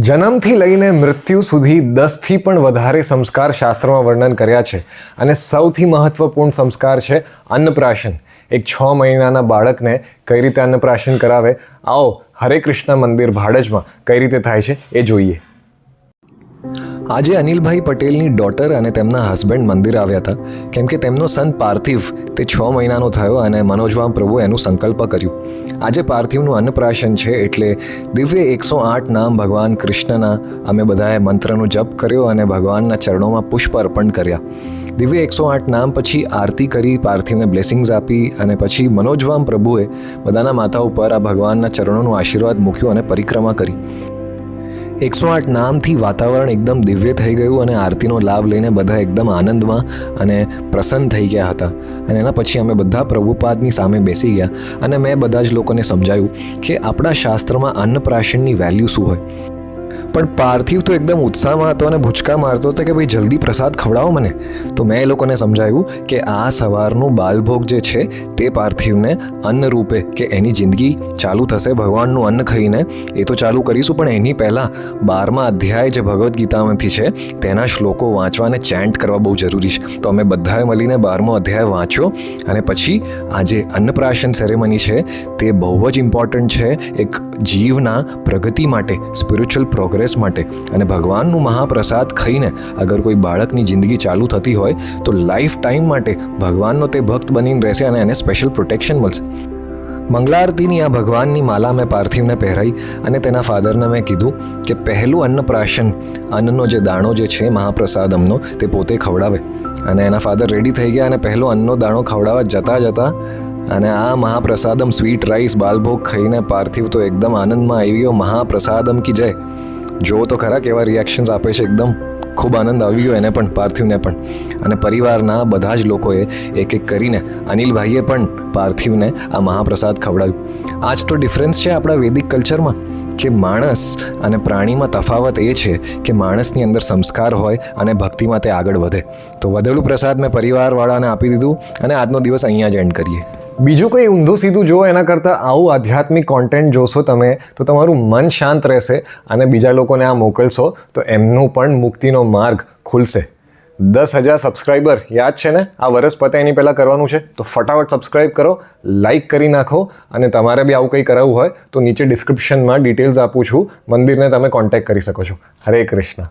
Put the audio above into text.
જન્મથી લઈને મૃત્યુ સુધી દસથી પણ વધારે સંસ્કાર શાસ્ત્રમાં વર્ણન કર્યા છે. અને સૌથી મહત્વપૂર્ણ સંસ્કાર છે અન્નપ્રાશન. એક છ મહિનાના બાળકને કઈ રીતે અન્નપ્રાશન કરાવે? આવો હરે કૃષ્ણ મંદિર ભાડજમાં કઈ રીતે થાય છે એ જોઈએ. આજે અનિલભાઈ પટેલની ડોટર અને તેમના હસબન્ડ મંદિર આવ્યા હતા. કેમ કે તેમનો સન પાર્થિવ તે છ મહિનાનો થયો અને મનોજવામ પ્રભુ એનું સંકલ્પ કર્યું. આજે પાર્થિવનું અન્નપ્રાશન છે એટલે દિવ્ય એકસો આઠ નામ ભગવાન કૃષ્ણના અમે બધાએ મંત્રનો જપ કર્યો અને ભગવાનના ચરણોમાં પુષ્પ અર્પણ કર્યા. દિવ્ય એકસો આઠ નામ પછી આરતી કરી, પાર્થિવને બ્લેસિંગ્સ આપી અને પછી મનોજવામ પ્રભુએ બધાના માથા ઉપર આ ભગવાનના ચરણોનું આશીર્વાદ મૂક્યો અને પરિક્રમા કરી. એકસો આઠ નામથી વાતાવરણ એકદમ દિવ્ય થઈ ગયું અને આરતીનો લાભ લઈને બધા એકદમ આનંદમાં અને પ્રસન્ન થઈ ગયા હતા. અને એના પછી અમે બધા પ્રભુપાદની સામે બેસી ગયા અને મેં બધા જ લોકોને સમજાવ્યું કે આપણા શાસ્ત્રમાં અન્નપ્રાશનની વેલ્યુ શું હોય? પણ પાર્થિવ તો એકદમ ઉત્સાહમાં હતો અને ભૂચકા મારતો હતો કે ભાઈ જલ્દી પ્રસાદ ખવડાવો મને. તો મેં એ લોકોને સમજાવ્યું કે આ સવારનું બાલભોગ જે છે તે પાર્થિવને અન્ન રૂપે કે એની જિંદગી ચાલુ થશે ભગવાનનું અન્ન ખાઈને એ તો ચાલુ કરીશું, પણ એની પહેલાં બારમા અધ્યાય જે ભગવદ્ ગીતામાંથી છે, તેના શ્લોકો વાંચવાને ચેન્ટ કરવા બહુ જરૂરી છે. તો અમે બધાએ મળીને બારમો અધ્યાય વાંચ્યો અને પછી આ જે અન્નપ્રાશન સેરેમની છે, તે બહુ જ ઇમ્પોર્ટન્ટ છે. એક જીવના પ્રગતિ માટે સ્પિરિચ્યુઅલ પ્રોગ્રેસ માટે. અને ભગવાનનું મહાપ્રસાદ ખાઈને અગર કોઈ બાળકની જિંદગી ચાલુ થતી હોય, તો લાઈફ ટાઈમ માટે ભગવાનનો તે ભક્ત બનીને રહેશે અને એને સ્પેશિયલ પ્રોટેક્શન મળશે. મંગળારતીની આ ભગવાનની માલા મેં પાર્થિવને પહેરાઈ અને તેના ફાધરને મેં કીધું કે પહેલું અન્નપ્રાશન, અન્નનો જે દાણો જે છે મહાપ્રસાદ અમનો, તે પોતે ખવડાવે. અને એના ફાધર રેડી થઈ ગયા અને પહેલો અન્નનો દાણો ખવડાવવા જતા જતા અને આ મહાપ્રસાદમ સ્વીટ રાઈસ બાલભોગ ખાઈને પાર્થિવ તો એકદમ આનંદમાં આવી ગયો. મહાપ્રસાદમ કી જય. જો તો ખરા કેવા રિએક્શન્સ આપે છે. એકદમ ખૂબ આનંદ આવી ગયો એને પણ, પાર્થિવને પણ. અને પરિવારના બધા જ લોકોએ એક એક કરીને અનિલભાઈએ પણ પાર્થિવને આ મહાપ્રસાદ ખવડાવ્યું. આ જ તો ડિફરન્સ છે આપણા વૈદિક કલ્ચરમાં કે માણસ અને પ્રાણીમાં તફાવત એ છે કે માણસની અંદર સંસ્કાર હોય અને ભક્તિમાં તે આગળ વધે. તો વધેલું પ્રસાદ મેં પરિવારવાળાને આપી દીધું અને આજનો દિવસ અહીંયા જ એન્ડ કરીએ. બીજું કંઈ ઊંધું સીધું જુઓ, એના કરતાં આવું આધ્યાત્મિક કોન્ટેન્ટ જોશો તમે, તો તમારું મન શાંત રહેશે અને બીજા લોકોને આ મોકલશો, તો એમનું પણ મુક્તિનો માર્ગ ખુલશે. દસ હજાર સબસ્ક્રાઈબર યાદ છે ને? આ વરસ પતે એની પહેલાં કરવાનું છે, તો ફટાફટ સબસ્ક્રાઈબ કરો લાઇક કરી નાખો, અને તમારે બી આવું કંઈ કરાવવું હોય, તો નીચે ડિસ્ક્રિપ્શનમાં ડિટેલ્સ આપું છું, મંદિરને તમે કોન્ટેક્ટ કરી શકો છો. હરે કૃષ્ણ.